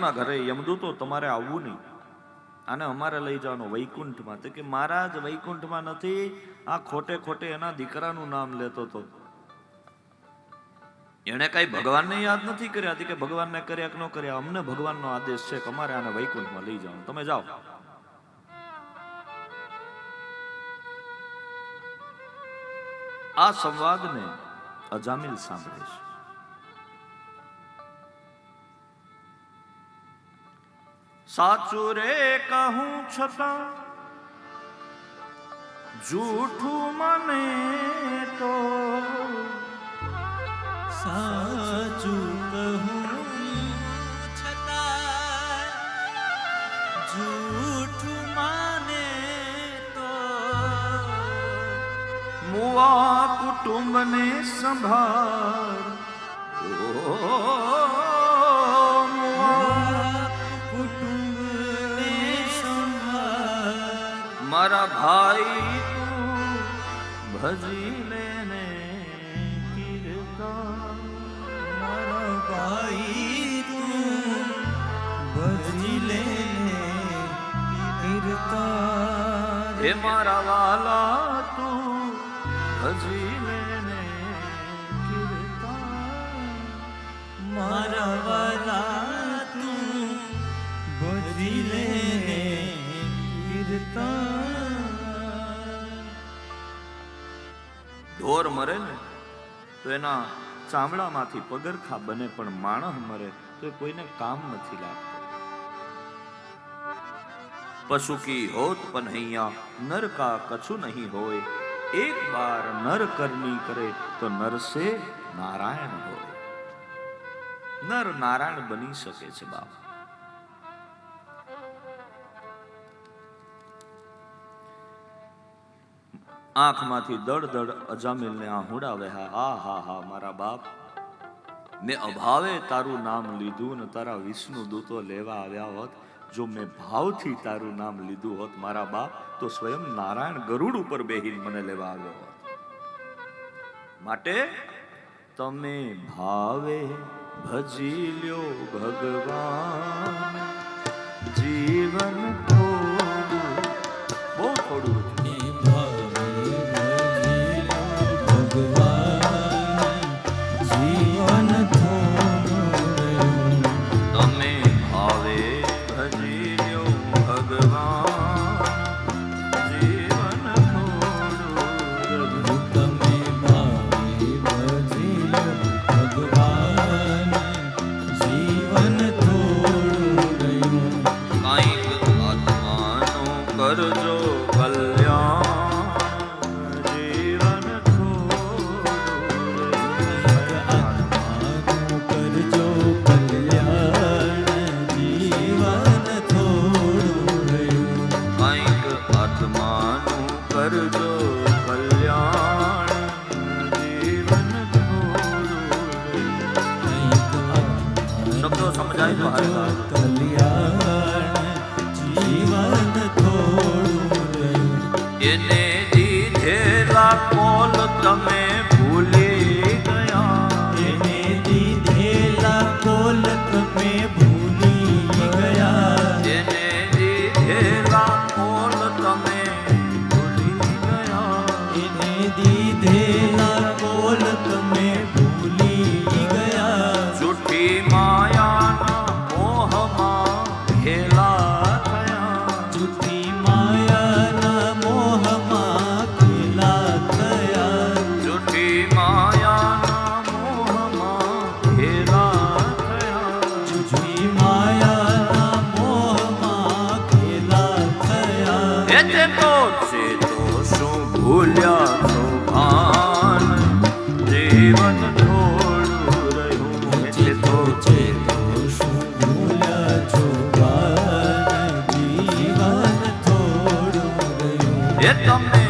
યમરાજના ઘરે યમદૂતો તમારે આવવું નહીં. આને અમારે લઈ જવાનો વૈકુંઠમાં. તો કે મહારાજ, વૈકુંઠમાં નથી, આ ખોટે ખોટે એના દીકરાનું નામ લેતો હતો એણે કઈ ભગવાનને યાદ નથી કર્યા? કે ભગવાનને કર્યા કે ન કર્યા? અમને ભગવાનનો આદેશ છે કે અમારે આને વૈકુંઠમાં લઈ જવાનું. તમે જાઓ. આ સંવાદને અજામિલ સાંભળે છે. સાચું રે કહું છતાં, જૂઠું મને તો સાચું કહું છતાં, જૂઠું માને તો મુવા કુટુંબને સંભાળ. ઓ મારા ભાઈ તું ભજી લેને કીર્તન. મારા ભાઈ તું ભજી લેને કીર્તન. હે મારા વાલા તું ભજી તો એના ચામડામાંથી પગરખા બને પણ માણસ મરે તો એ કોઈને કામ નથી લાગતું. પશુ કી હોત પનહૈયા નર કા કછું નહીં હોય. એક બાર નર કરની કરે તો નરસે નારાયણ હોય. નર નારાયણ બની શકે છે બાપ. આંખમાંથી દડ દડ અજામિલને આહુડા વહ્યા હા હા હા, મારા બાપ. મેં અભાવે તારું નામ લીધું ને તારા વિષ્ણુ દૂતો લેવા આવ્યા હોત. જો મેં ભાવથી તારું નામ લીધું હોત મારા બાપ, તો સ્વયં નારાયણ ગરુડ ઉપર બેહીને મને લેવા આવ્યો હોત. માટે તમે ભાવે ભજી લ્યો ભગવાન. કરજો કલ્યાણ જીવન શબ્દો સમજાય તો કલ્યાણ જીવન થોડું એને દીધેલા કોલ તમે ભૂલી ગયા એને દીધેલા કોલ તમે ભૂલી એ તમને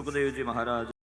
શુકદેવજી મહારાજ